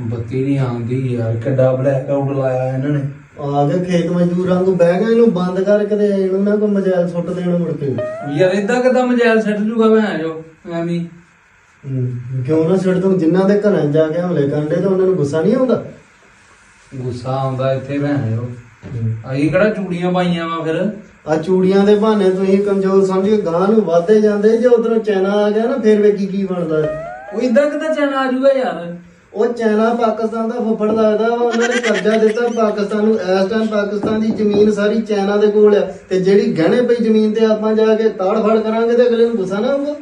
ਬੱਤੀ ਨਹੀਂ ਆਉਂਦੀ ਯਾਰ ਕਿੱਡਾ ਬਲੈਕ ਆਊਟ ਲਾਇਆ ਇਹਨਾਂ ਨੇ। ਆ ਕੇ ਖੇਤ ਮਜ਼ਦੂਰਾਂ ਨੂੰ ਬਹਿ ਗਿਆ ਇਹਨੂੰ ਬੰਦ ਕਰਕੇ ਤੇ ਇਹਨੂੰ ਨਾ ਕੋਈ ਮਜਾਲ ਸੁੱਟ ਦੇਣ ਮੁੜ ਕੇ। ਯਾਰ ਇਦਾਂ ਕਿਦਾਂ ਮਜੈਲ ਸੱਟ ਜੂਗਾ ਭੈਣ ਜੋ ਐਵੇਂ ਹੀ। ਕਿਉਂ ਨਾ ਛੱਡ ਤੂੰ ਜਿਨ੍ਹਾਂ ਦੇ ਘਰਾਂ 'ਚ ਜਾ ਕੇ ਹਮਲੇ ਕਰਦੇ ਤਾਂ ਉਹਨਾਂ ਨੂੰ ਗੁੱਸਾ ਨਹੀਂ ਆਉਂਦਾ? ਗੁੱਸਾ ਆਉਂਦਾ ਇੱਥੇ ਭੈਣ ਜੋ ਅਸੀਂ ਕਿਹੜਾ ਚੂੜੀਆਂ ਪਾਈਆਂ ਵਾ ਫਿਰ? ਆ ਚੂੜੀਆਂ ਦੇ ਬਹਾਨੇ ਤੁਸੀਂ ਕਮਜ਼ੋਰ ਸਮਝ ਕੇ ਗਾਂ ਨੂੰ ਵਧਦੇ ਜਾਂਦੇ ਜੇ ਉਧਰੋਂ ਚੈਨਾ ਆ ਗਿਆ ਨਾ ਫਿਰ ਵੇਖੀ ਕੀ ਬਣਦਾ। ਉਹ ਇਦਾਂ ਕਿਦਾਂ ਚੈਨ ਆ ਜੂਗਾ ਯਾਰ? ਉਹ ਚੈਨਾ ਪਾਕਿਸਤਾਨ ਦਾ ਫੁੱਫੜ ਲੱਗਦਾ ਵਾ ਉਹਨਾਂ ਨੇ ਕਰਜ਼ਾ ਦਿੱਤਾ ਪਾਕਿਸਤਾਨ ਨੂੰ। ਇਸ ਟਾਈਮ ਪਾਕਿਸਤਾਨ ਦੀ ਜ਼ਮੀਨ ਸਾਰੀ ਚਾਈਨਾ ਦੇ ਕੋਲ ਆ। ਤੇ ਜਿਹੜੀ ਗਹਿਣੇ ਪਈ ਜ਼ਮੀਨ ਤੇ ਆਪਾਂ ਜਾ ਕੇ ਤਾੜ ਫੜ ਕਰਾਂਗੇ ਤੇ ਅਗਲੇ ਨੂੰ ਗੁੱਸਾ ਨਾ ਆਊਗਾ।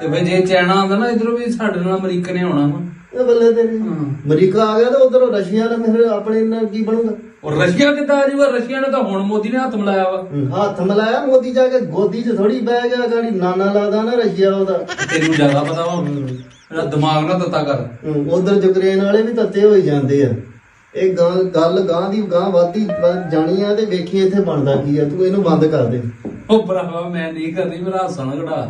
ਤੇ ਫਿਰ ਜੇ ਚੈਨਾ ਆਉਂਦਾ ਨਾ ਇਧਰੋਂ ਵੀ ਸਾਡੇ ਨਾਲ ਅਮਰੀਕਾ ਨੇ ਆਉਣਾ ਵਾ। ਇਹ ਬੱਲੇ ਹਾਂ। ਅਮਰੀਕਾ ਆ ਗਿਆ ਤੇ ਉਧਰ ਰਸ਼ੀਆ ਨਾਲ ਫਿਰ ਆਪਣੇ ਨਾਲ ਕੀ ਬਣੂਗਾ? ਉਹ ਰਸ਼ੀਆ ਕਿੱਦਾਂ ਆ ਜੂਗਾ? ਰਸ਼ੀਆ ਨੇ ਤਾਂ ਹੁਣ ਮੋਦੀ ਨੇ ਹੱਥ ਮਿਲਾਇਆ ਵਾ। ਹੱਥ ਮਲਾਇਆ ਮੋਦੀ ਜਾ ਕੇ ਗੋਦੀ 'ਚ ਥੋੜੀ ਬਹਿ ਗਿਆ ਗਾੜੀ ਨਾਨਾ ਲੱਗਦਾ ਨਾ ਰਸ਼ੀਆ ਉਹਦਾ। ਤੈਨੂੰ ਜ਼ਿਆਦਾ ਪਤਾ ਵਾ। ਮੇਰਾ ਦਿਮਾਗ ਨਾ ਤੱਤਾ ਕਰ। ਉਧਰ ਯੂਕਰੇਨ ਵਾਲੇ ਵੀ ਤੱਤੇ ਹੋਈ ਜਾਂਦੇ ਆ। ਇਹ ਗਾਂ- ਗੱਲ ਗਾਂ ਦੀ ਗਾਂ ਵਾਦੀ ਜਾਣੀ ਆ ਤੇ ਵੇਖੀ ਇੱਥੇ ਬਣਦਾ ਕੀ ਆ ਤੂੰ ਇਹਨੂੰ ਬੰਦ ਕਰ ਦੇ। ਉਹ ਭਰਾਵਾ ਮੈਂ ਨਹੀਂ ਕਰਨੀ ਮੇਰਾ ਹੱਸਣ ਘੜਾ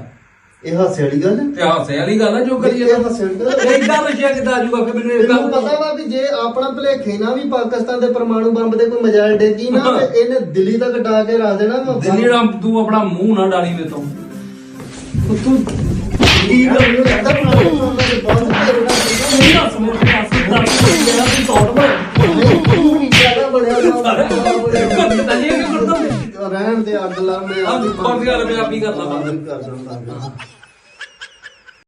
ਇਹ ਹਾਸੇ ਵਾਲੀ ਗੱਲ ਹੈ ਤੇ ਹਾਸੇ ਵਾਲੀ ਗੱਲ ਆ ਜੋ ਕਰੀਏ ਇਹ ਹਾਸੇ ਵਾਲੀ ਗੱਲ ਹੈ। ਇਦਾਂ ਕਿੱਦਾਂ ਆ ਜੂਗਾ ਫਿਰ ਮੈਨੂੰ ਇਹ ਤੈਨੂੰ ਪਤਾ ਵਾ ਵੀ ਜੇ ਆਪਣਾ ਭਲੇਖੇ ਨਾਲ ਵੀ ਪਾਕਿਸਤਾਨ ਦੇ ਪਰਮਾਣੂ ਬੰਬ ਦੇ ਕੋਈ ਮਜਾਲ ਡੇਗੀ ਨਾ ਤੇ ਇਹਨੇ ਦਿੱਲੀ ਤੱਕ ਡਾ ਕੇ ਰਾ ਦੇਣਾ ਵਾ। ਦਿੱਲੀ ਦਾ ਤੂੰ ਆਪਣਾ ਮੂੰਹ ਨਾ ਡਾਲੀ ਮੇ ਤੋਂ। ਕੀ ਗੱਲ ਨੂੰ ਲੱਗਦਾ ਪਾਕਿਸਤਾਨ ਰਹਿਣ ਦੇ ਅੱਗ ਲਾ ਮੈਂ ਆਹ ਬੰਦ ਕਰ, ਮੈਂ ਆਪ ਹੀ ਕਰ ਲਾਂ ਬੰਦ। ਕਰ ਦਾਂ ਬੰਦ।